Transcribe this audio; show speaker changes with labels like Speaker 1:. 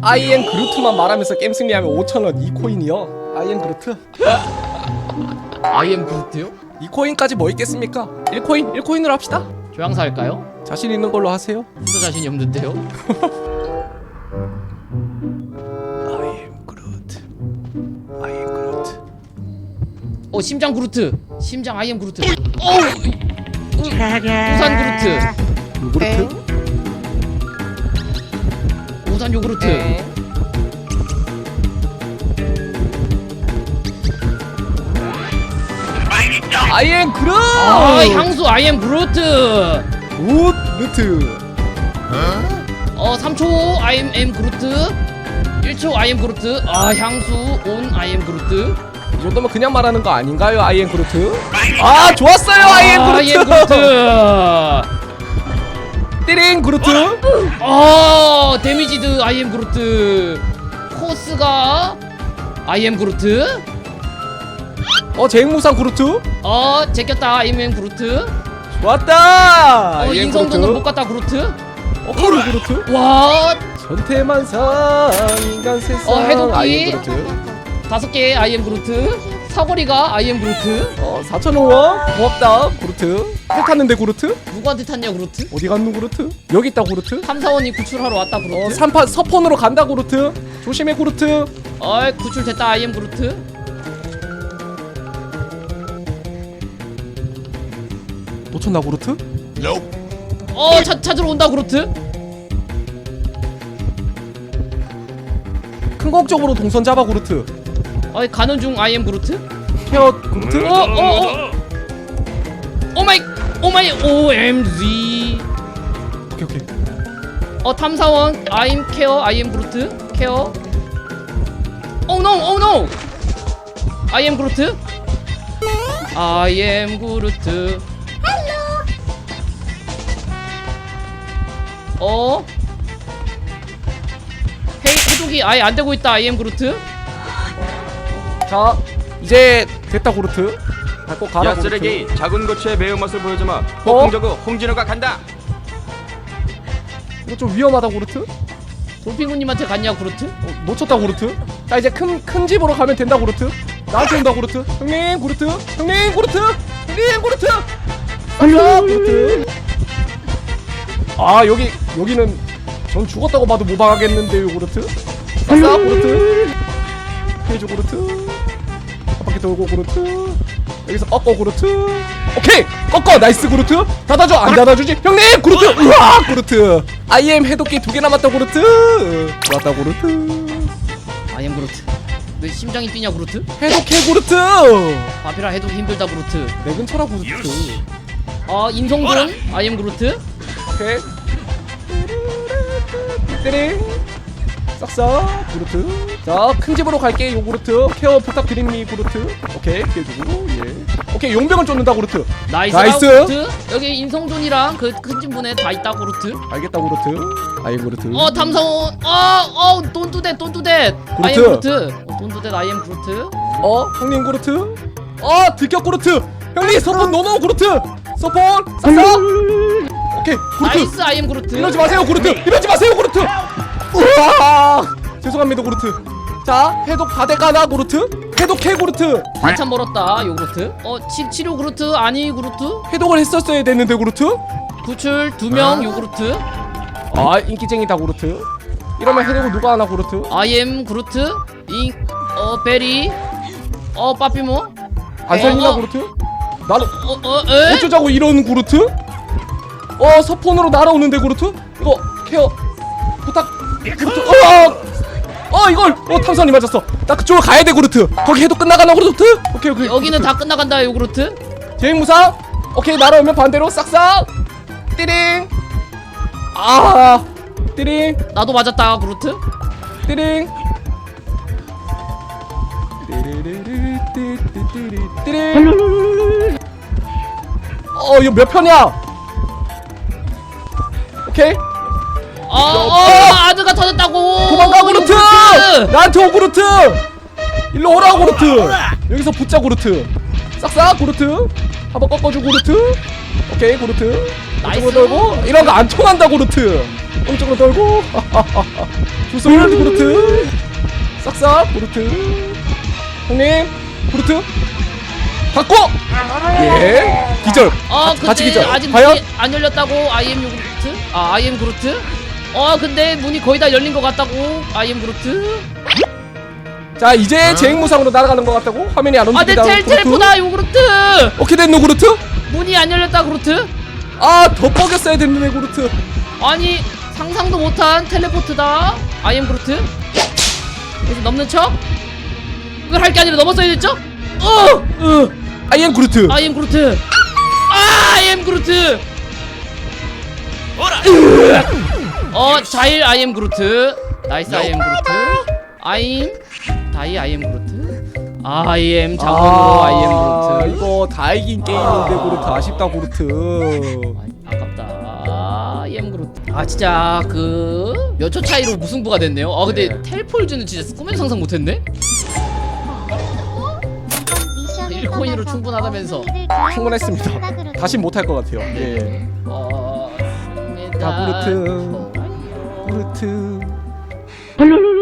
Speaker 1: 아이엔 그루트만 말하면서 게임 승리하면 5천원 2코인이요? 아이엔 그루트?
Speaker 2: 아이엠 그루트요?
Speaker 1: 2코인까지 뭐 있겠습니까? 1코인 1코인으로 합시다.
Speaker 2: 조향사 할까요?
Speaker 1: 자신 있는 걸로 하세요.
Speaker 2: 진짜 자신이 없는데요?
Speaker 1: 아이엔 그루트. 아이엔 그루트.
Speaker 2: 어 심장 그루트. 심장 아이엠 그루트. 어! 우산 그루트.
Speaker 1: 요구르트
Speaker 2: 우산 요구르트.
Speaker 1: 아이엔 그루트
Speaker 2: 아 향수 아이엠 그루트.
Speaker 1: 우르트.
Speaker 2: 어 3초 아이엠 그루트. 1초 아이엠 그루트. 아 향수 온 아이엠 그루트.
Speaker 1: 이 정도면 그냥 말하는 거 아닌가요 아이엔 그루트? 아 좋았어요 아이엔
Speaker 2: 아, 아이엠
Speaker 1: 그루트
Speaker 2: 그루트
Speaker 1: 띠링 그루트.
Speaker 2: 어 데미지드 아이엠 그루트. 코스가 아이엠 그루트.
Speaker 1: 어 제행무상 그루트?
Speaker 2: 어 제꼈다 아이엠 그루트.
Speaker 1: 좋았다!
Speaker 2: 어 인성도는 못
Speaker 1: 그루트.
Speaker 2: 갔다 그루트.
Speaker 1: 어 커루 그루트?
Speaker 2: 와.
Speaker 1: 전태만상 인간 세상
Speaker 2: 어, 해독기.
Speaker 1: 그루트.
Speaker 2: 다섯 개 아이엠 그루트 사거리가 아이엠 그루트?
Speaker 1: 어 4,000원 고맙다 그루트? 해 탔는데 그루트?
Speaker 2: 누구한테 탔냐 그루트?
Speaker 1: 어디 갔노 그루트? 여기 있다 그루트?
Speaker 2: 탐사원이 구출하러 왔다
Speaker 1: 어
Speaker 2: 그루트?
Speaker 1: 3판 서폰으로 간다 그루트? 조심해 그루트.
Speaker 2: 어이 구출됐다 아이엠 그루트.
Speaker 1: 놓쳤나 그루트?
Speaker 2: 어 차, 찾으러 온다 그루트.
Speaker 1: 큰 걱정으로 동선 잡아 그루트
Speaker 2: 어이 가는 중 아이엠 그루트
Speaker 1: 케어 그루트
Speaker 2: 어 어 어 오마이 오마이 OMG
Speaker 1: 오케이 오케이.
Speaker 2: 어 탐사원 아임 케어 아이엠 그루트 케어 오 노 오 노 아이엠 그루트 아이엠 그루트 어? 헤이 해독이 아예 안 되고 있다. 아이엠 그루트
Speaker 1: 자 이제 됐다 그루트. 밟고 가라
Speaker 3: 야
Speaker 1: 그루트
Speaker 3: 쓰레기 작은 고추의 매운 맛을 보여주마. 폭풍저그 홍진호가 간다.
Speaker 1: 이거 좀 위험하다 그루트?
Speaker 2: 돌핑구님한테 갔냐
Speaker 1: 어, 놓쳤다 그루트. 자 이제 큰 큰 집으로 가면 된다 그루트. 나한테 온다 그루트. 형님 그루트. 형님 그루트. 형님 그루트. 아싸 그루트. 아 여기 여기는 전 죽었다고 봐도 모방하겠는데요 그루트. 피해줘 그루트. 한 바퀴 돌고 그루트. 여기서 꺾어 그루트. 오케이. 꺾어. 나이스 그루트. 닫아줘. 안 닫아주지? 형님! 그루트! 우와! 그루트. IM 해독기 두 개 남았다 그루트. 좋았다 그루트.
Speaker 2: 아이엠 그루트. 왜 심장이 뛰냐 그루트?
Speaker 1: 해독해 그루트.
Speaker 2: 바피라 해독 힘들다 그루트.
Speaker 1: 내 근처라 그루트.
Speaker 2: 어 인성돈 아이엠 그루트?
Speaker 1: 오케이. 띠링 싹싹. 그루트. 자큰 집으로 갈게. 요구르트. 케어 부탁드립니 그루트. 오케이 피해주고 예. 오케이 용병을 쫓는다 그루트.
Speaker 2: 나이스.
Speaker 1: 나이스.
Speaker 2: 그루트. 여기 인성돈이랑 그 큰 진분에 다 있다 그루트.
Speaker 1: 알겠다 그루트. 아이 그루트.
Speaker 2: 어 탐사원 어어 돈두대 돈두대. 아이엠 그루트. 어, 돈두대 아이엠 그루트.
Speaker 1: 어 형님 그루트? 어 들켜 그루트. 형님 서폰 노노 그루트. 서폰 싹싹. 오케이 그루트.
Speaker 2: 나이스 아이엠 그루트.
Speaker 1: 이러지 마세요 그루트. 이러지 마세요 그루트 우와! 죄송합니다 그루트. 자 해독 다 돼가나 그루트? 해독해 그루트?
Speaker 2: 한참 멀었다 요 그루트. 어 치, 치료 그루트? 아니 그루트?
Speaker 1: 해독을 했었어야 됐는데 그루트?
Speaker 2: 구출 두 명 요 그루트.
Speaker 1: 아 인기쟁이다 그루트. 이러면 해독을 누가 하나 그루트?
Speaker 2: 아이엠 그루트. 잉어 베리. 어 빠피모.
Speaker 1: 안 살리나
Speaker 2: 어, 어.
Speaker 1: 그루트? 나는
Speaker 2: 어어 에?
Speaker 1: 어쩌자고 이런 그루트? 어 서폰으로 날아오는데 그루트? 이거 케어 어! 어 이걸! 어 탐선이 맞았어. 나 그쪽으로 가야 돼 그루트. 거기 해독 끝나가나 그루트? 오케이 오케이.
Speaker 2: 여기는 다 끝나간다 요 그루트.
Speaker 1: 제행무상 오케이 날아오면 반대로 싹싹! 띠링! 아! 띠링!
Speaker 2: 나도 맞았다 그루트.
Speaker 1: 띠링! 띠링! 어 이거 몇 편이야? 오케이
Speaker 2: 어, 어, 아드가 터졌다고.
Speaker 1: 도망가 그루트! 나한테 오 그루트! 일로 오라 그루트! 여기서 붙자 그루트! 싹싹 그루트! 한번 꺾어줘 그루트! 오케이 구르트!
Speaker 2: 나이스.
Speaker 1: 오른쪽으로 돌고 이런 거 안 통한다 구르트! 오른쪽으로 돌고. 주소를 구르트! 싹싹 구르트! 형님 구르트! 받고 예 기절.
Speaker 2: 어
Speaker 1: 가- 같이
Speaker 2: 근데
Speaker 1: 기절.
Speaker 2: 아직
Speaker 1: 과연?
Speaker 2: 문이 안 열렸다고 아이엠 요구르트? 아 아이엠 그루트? 어 근데 문이 거의 다 열린 것 같다고 아이엠 그루트?
Speaker 1: 자 이제 재행무상으로 날아가는 것 같다고 화면이 안
Speaker 2: 아내
Speaker 1: 움직이다
Speaker 2: 텔 텔포다 요구르트
Speaker 1: 오케이 됐노 구르트
Speaker 2: 문이 안 열렸다 그루트?
Speaker 1: 아더 뻐겼어야 됐네 구르트
Speaker 2: 아니 상상도 못한 텔레포트다 아이엠 그루트? 그래서 넘는 척? 그걸 할 게 아니라 넘었어야 됐죠? 어! 어!
Speaker 1: 아이엠 구르트
Speaker 2: 아이엠 그루트 아, 아이엠 그루트 어 자일 아이엠 그루트 나이스 아이엠 그루트 아임? 다이 아이엠 그루트 아이엠 장원으로 아이엠 그루트
Speaker 1: 이거 다 이긴 게임인데 구르트 아쉽다 구르트
Speaker 2: 아깝다. 아이엠 그루트 아 진짜 그 몇 초 차이로 무승부가 됐네요. 아 근데
Speaker 1: 네.
Speaker 2: 텔폴즈는 진짜 꿈에도 상상 못했네?
Speaker 4: 1코인으로 충분하다면서.
Speaker 1: 충분했습니다. 다시 못할 것 같아요. 예.
Speaker 2: 어...
Speaker 1: 다. 구르트 구르트
Speaker 2: 어...